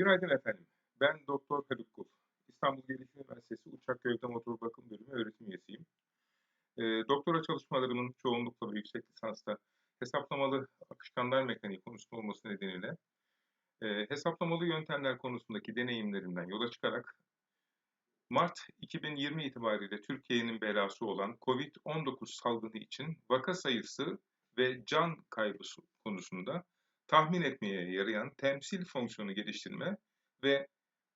Günaydın efendim. Ben Doktor Haluk Kul. İstanbul Gelişim Üniversitesi Uçak Gövde Motor Bakım Bölümü öğretim üyesiyim. E, doktora çalışmalarımın çoğunlukla ve yüksek lisansta hesaplamalı akışkanlar mekaniği konusunda olması nedeniyle e, hesaplamalı yöntemler konusundaki deneyimlerimden yola çıkarak Mart 2020 itibariyle Türkiye'nin belası olan COVID-19 salgını için vaka sayısı ve can kaybı konusunda tahmin etmeye yarayan temsil fonksiyonu geliştirme ve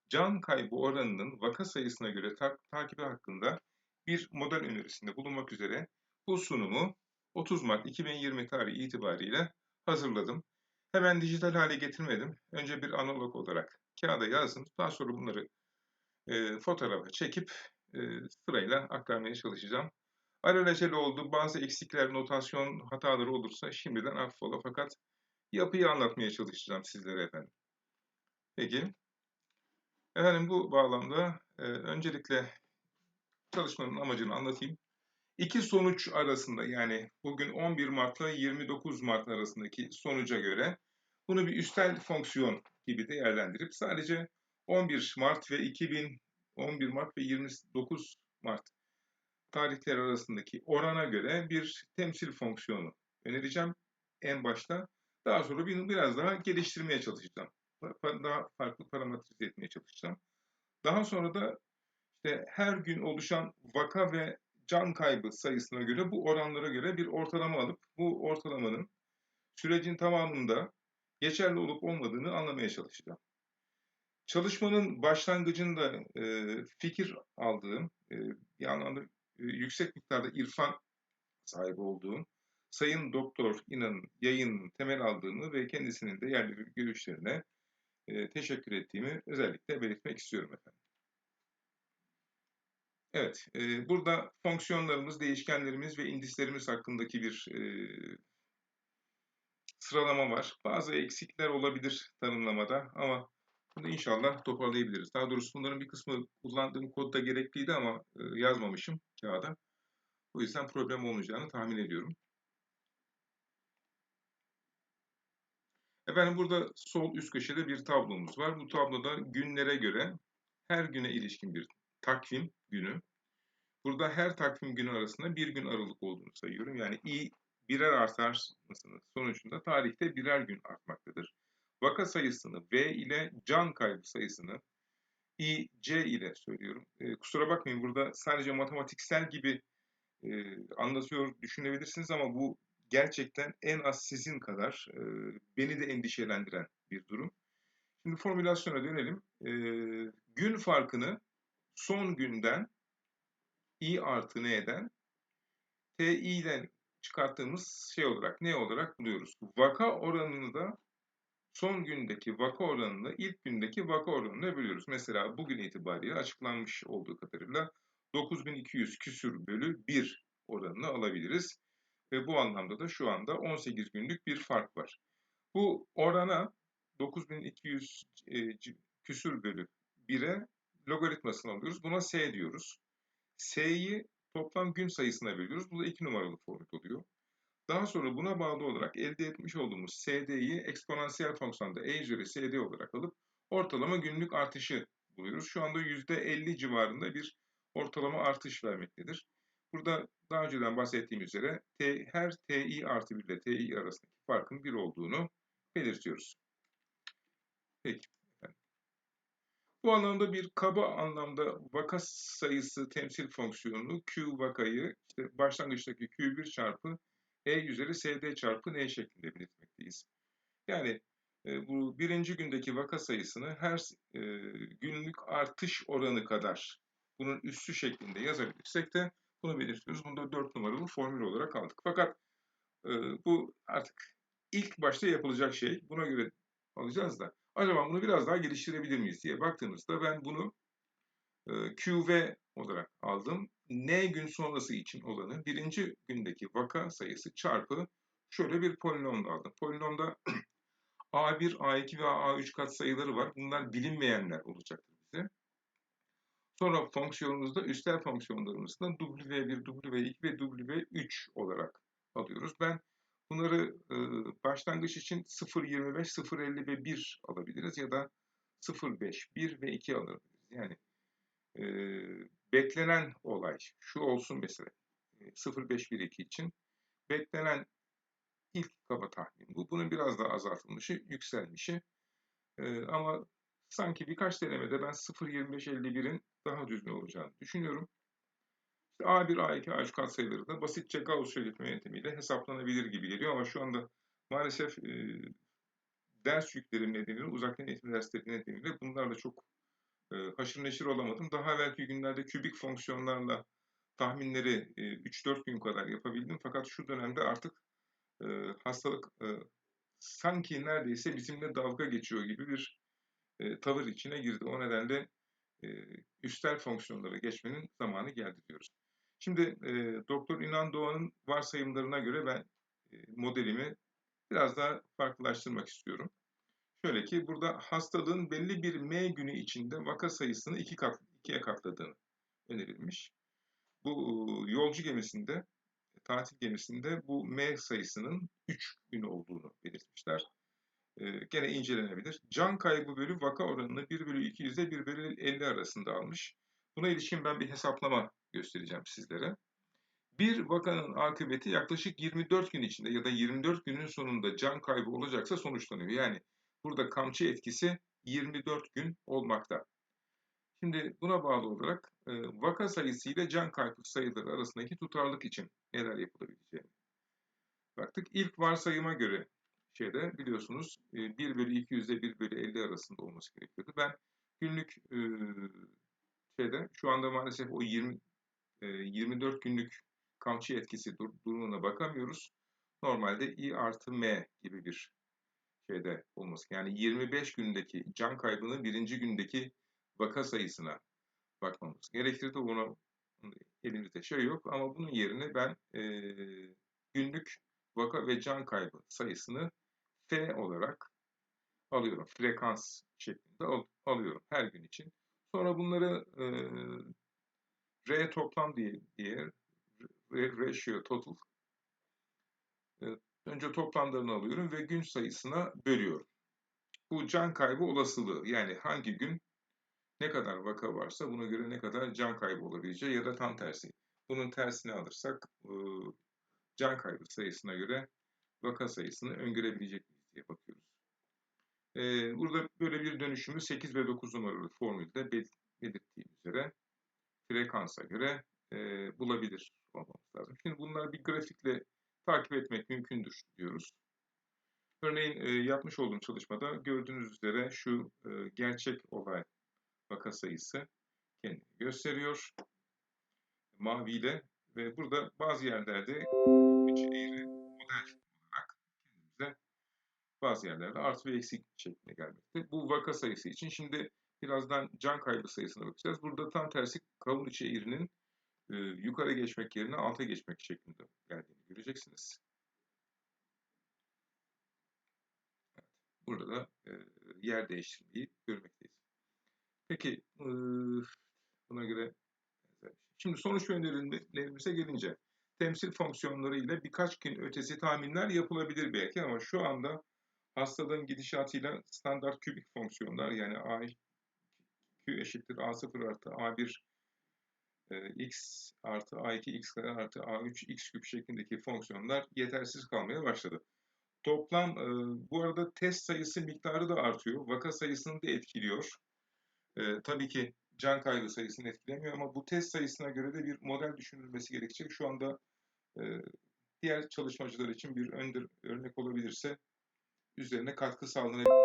can kaybı oranının vaka sayısına göre ta takibi hakkında bir model önerisinde bulunmak üzere bu sunumu 30 Mart 2020 tarihi itibariyle hazırladım. Hemen dijital hale getirmedim. Önce bir analog olarak kağıda yazdım. Daha sonra bunları e, fotoğrafa çekip e, sırayla aktarmaya çalışacağım. Alelacele oldu. Bazı eksikler, notasyon hataları olursa şimdiden affola. Fakat yapıyı anlatmaya çalışacağım sizlere efendim. Peki. Efendim bu bağlamda e, öncelikle çalışmanın amacını anlatayım. İki sonuç arasında yani bugün 11 Mart ile 29 Mart arasındaki sonuca göre bunu bir üstel fonksiyon gibi değerlendirip sadece 11 Mart ve 2011 Mart ve 29 Mart tarihler arasındaki orana göre bir temsil fonksiyonu önereceğim en başta. Daha sonra bunu biraz daha geliştirmeye çalışacağım. Daha farklı parametrize etmeye çalışacağım. Daha sonra da işte her gün oluşan vaka ve can kaybı sayısına göre bu oranlara göre bir ortalama alıp bu ortalamanın sürecin tamamında geçerli olup olmadığını anlamaya çalışacağım. Çalışmanın başlangıcında e, fikir aldığım, e, bir anlamda e, yüksek miktarda irfan sahibi olduğum Sayın Doktor İnan'ın yayın temel aldığını ve kendisinin değerli görüşlerine e, teşekkür ettiğimi özellikle belirtmek istiyorum efendim. Evet, e, burada fonksiyonlarımız, değişkenlerimiz ve indislerimiz hakkındaki bir e, sıralama var. Bazı eksikler olabilir tanımlamada ama bunu inşallah toparlayabiliriz. Daha doğrusu bunların bir kısmı kullandığım kodda gerekliydi ama e, yazmamışım kağıda. O yüzden problem olmayacağını tahmin ediyorum. Efendim burada sol üst köşede bir tablomuz var. Bu tabloda günlere göre her güne ilişkin bir takvim günü. Burada her takvim günü arasında bir gün aralık olduğunu sayıyorum. Yani i birer artmasının sonucunda tarihte birer gün artmaktadır. Vaka sayısını V ile can kaybı sayısını i c ile söylüyorum. E, kusura bakmayın burada sadece matematiksel gibi e, anlatıyor düşünebilirsiniz ama bu gerçekten en az sizin kadar e, beni de endişelendiren bir durum. Şimdi formülasyona dönelim. E, gün farkını son günden i artı n'den ti'den çıkarttığımız şey olarak ne olarak buluyoruz? Vaka oranını da son gündeki vaka oranını ilk gündeki vaka oranına bölüyoruz. Mesela bugün itibariyle açıklanmış olduğu kadarıyla 9200 küsür bölü 1 oranını alabiliriz. Ve bu anlamda da şu anda 18 günlük bir fark var. Bu orana 9200 e, küsür bölü 1'e logaritmasını alıyoruz. Buna S diyoruz. S'yi toplam gün sayısına bölüyoruz. Bu da 2 numaralı formül oluyor. Daha sonra buna bağlı olarak elde etmiş olduğumuz SD'yi eksponansiyel fonksiyonda E üzeri SD olarak alıp ortalama günlük artışı buluyoruz. Şu anda %50 civarında bir ortalama artış vermektedir. Burada daha önceden bahsettiğim üzere t, her ti artı 1 ile ti arasındaki farkın 1 olduğunu belirtiyoruz. Peki. Bu anlamda bir kaba anlamda vaka sayısı temsil fonksiyonunu Q vakayı işte başlangıçtaki Q1 çarpı E üzeri SD çarpı N şeklinde belirtmekteyiz. Yani e, bu birinci gündeki vaka sayısını her e, günlük artış oranı kadar bunun üssü şeklinde yazabilirsek de bunu belirtiyoruz. Bunu da 4 numaralı formül olarak aldık. Fakat e, bu artık ilk başta yapılacak şey. Buna göre alacağız da. Acaba bunu biraz daha geliştirebilir miyiz diye baktığımızda ben bunu e, QV olarak aldım. N gün sonrası için olanı birinci gündeki vaka sayısı çarpı şöyle bir polinomda aldım. Polinomda A1, A2 ve A3 kat sayıları var. Bunlar bilinmeyenler olacaktır. Sonra fonksiyonumuzda üstel fonksiyonlarımızda W1, W2 ve W3 olarak alıyoruz. Ben bunları e, başlangıç için 0.25, 0.50 ve 1 alabiliriz ya da 0,5, 1 ve 2 alabiliriz. Yani e, beklenen olay şu olsun mesela e, 0,5-1-2 için beklenen ilk kaba tahmin bu. Bunun biraz daha azaltılmışı, yükselmişi. E, ama sanki birkaç denemede ben 0.25-51'in daha düzgün olacağını düşünüyorum. İşte A1, A2, A3 katsayıları da basitçe Gauss şeritme yöntemiyle hesaplanabilir gibi geliyor ama şu anda maalesef e, ders yüklerim nedeniyle, uzaktan eğitim dersleri nedeniyle bunlarla çok e, haşır neşir olamadım. Daha evvelki günlerde kübik fonksiyonlarla tahminleri e, 3-4 gün kadar yapabildim. Fakat şu dönemde artık e, hastalık e, sanki neredeyse bizimle dalga geçiyor gibi bir e, tavır içine girdi. O nedenle e, üstel fonksiyonlara geçmenin zamanı geldi diyoruz. Şimdi e, Doktor İnan Doğan'ın varsayımlarına göre ben e, modelimi biraz daha farklılaştırmak istiyorum. Şöyle ki burada hastalığın belli bir M günü içinde vaka sayısını iki kat, ikiye katladığını önerilmiş. Bu yolcu gemisinde, tatil gemisinde bu M sayısının 3 gün olduğunu belirtmişler. Ee, gene incelenebilir. Can kaybı bölü vaka oranını 1 bölü 200'de 1 bölü 50 arasında almış. Buna ilişkin ben bir hesaplama göstereceğim sizlere. Bir vakanın akıbeti yaklaşık 24 gün içinde ya da 24 günün sonunda can kaybı olacaksa sonuçlanıyor. Yani burada kamçı etkisi 24 gün olmakta. Şimdi buna bağlı olarak e, vaka sayısı ile can kaybı sayıları arasındaki tutarlık için neler yapılabileceğini baktık. İlk varsayıma göre şeyde biliyorsunuz e, 1 bölü 200 ile 1 bölü 50 arasında olması gerekiyordu. Ben günlük e, şeyde şu anda maalesef o 20 e, 24 günlük kamçı etkisi dur durumuna bakamıyoruz. Normalde I artı M gibi bir şeyde olması. Yani 25 gündeki can kaybının birinci gündeki vaka sayısına bakmamız gerekirdi. Ona elimizde şey yok ama bunun yerine ben e, günlük vaka ve can kaybı sayısını F olarak alıyorum. Frekans şeklinde al, alıyorum her gün için. Sonra bunları e, R toplam diye, diye ratio total e, önce toplamlarını alıyorum ve gün sayısına bölüyorum. Bu can kaybı olasılığı yani hangi gün ne kadar vaka varsa buna göre ne kadar can kaybı olabileceği ya da tam tersi. Bunun tersini alırsak e, can kaybı sayısına göre vaka sayısını öngörebilecek diye bakıyoruz. E, burada böyle bir dönüşümü 8 ve 9 numaralı formülde belirttiğim üzere frekansa göre e, bulabilir olmamız lazım. Şimdi bunları bir grafikle takip etmek mümkündür diyoruz. Örneğin e, yapmış olduğum çalışmada gördüğünüz üzere şu e, gerçek olay vaka sayısı kendini gösteriyor. Maviyle ve burada bazı yerlerde eğri model bazı yerlerde artı ve eksik şeklinde gelmekte. Bu vaka sayısı için şimdi birazdan can kaybı sayısına bakacağız. Burada tam tersi kavun içi eğrinin e, yukarı geçmek yerine alta geçmek şeklinde geldiğini göreceksiniz. Evet, burada da e, yer değiştirmeyi görmekteyiz. Peki e, buna göre şimdi sonuç önerilerimize gelince temsil fonksiyonları ile birkaç gün ötesi tahminler yapılabilir belki ama şu anda hastalığın gidişatıyla standart kübik fonksiyonlar yani A Q eşittir A0 artı A1 x artı a2 x artı a3 x küp şeklindeki fonksiyonlar yetersiz kalmaya başladı. Toplam bu arada test sayısı miktarı da artıyor. Vaka sayısını da etkiliyor. Tabii ki can kaybı sayısını etkilemiyor ama bu test sayısına göre de bir model düşünülmesi gerekecek. Şu anda diğer çalışmacılar için bir önder, örnek olabilirse üzerine katkı sağlanabilir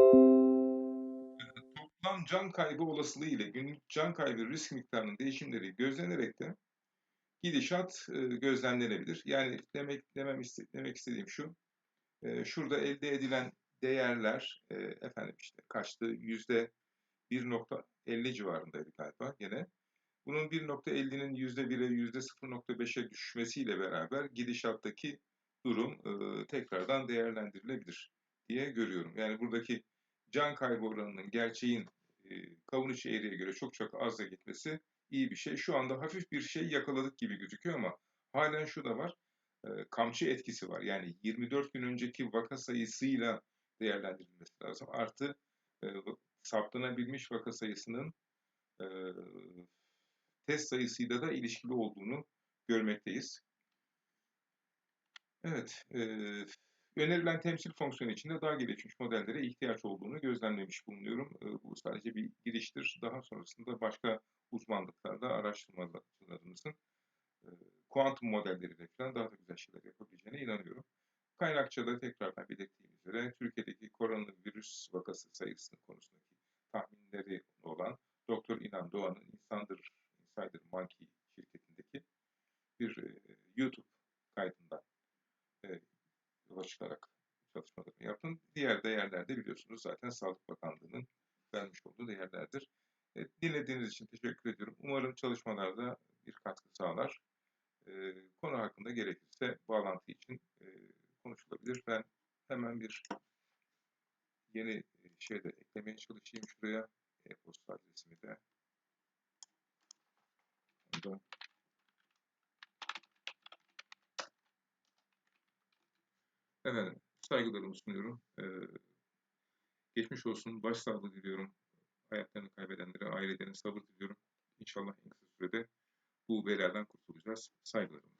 toplam can kaybı olasılığı ile günlük can kaybı risk miktarının değişimleri gözlenerek de gidişat e, gözlemlenebilir. Yani demek demem demek istediğim şu. E, şurada elde edilen değerler e, efendim işte kaçtı? Yüzde 1.50 civarındaydı galiba gene. Bunun 1.50'nin %1'e %0.5'e düşmesiyle beraber gidişattaki durum tekrardan değerlendirilebilir diye görüyorum. Yani buradaki can kaybı oranının gerçeğin e, kavun içi eğriye göre çok çok azla gitmesi iyi bir şey. Şu anda hafif bir şey yakaladık gibi gözüküyor ama halen şu da var. E, kamçı etkisi var. Yani 24 gün önceki vaka sayısıyla değerlendirilmesi lazım. Artı e, saptanabilmiş vaka sayısının e, test sayısıyla da ilişkili olduğunu görmekteyiz. Evet, e, önerilen temsil fonksiyonu içinde daha gelişmiş modellere ihtiyaç olduğunu gözlemlemiş bulunuyorum. E, bu sadece bir giriştir. Daha sonrasında başka uzmanlıklarda araştırmacılarımızın e, kuantum modelleriyle falan daha da güzel şeyler yapabileceğine inanıyorum. Kaynakçada tekrardan belirttiğim üzere Türkiye'deki koronavirüs vakası sayısının konusundaki tahminleri olan Doktor İnan Doğan'ın İnsandır Insider Monkey şirketindeki bir e, YouTube kaydından e, yola çıkarak çalışmalarını yaptım. Diğer değerlerde biliyorsunuz zaten Sağlık Bakanlığı'nın vermiş olduğu değerlerdir. E, dinlediğiniz için teşekkür ediyorum. Umarım çalışmalarda bir katkı sağlar. E, konu hakkında gerekirse bağlantı için e, konuşulabilir. Ben hemen bir yeni şey de eklemeye çalışayım şuraya. E-posta adresimi de. Onda Efendim, saygılarımı sunuyorum. Ee, geçmiş olsun, başsağlığı diliyorum. Hayatlarını kaybedenlere, ailelerine sabır diliyorum. İnşallah en kısa sürede bu beladan kurtulacağız. Saygılarım.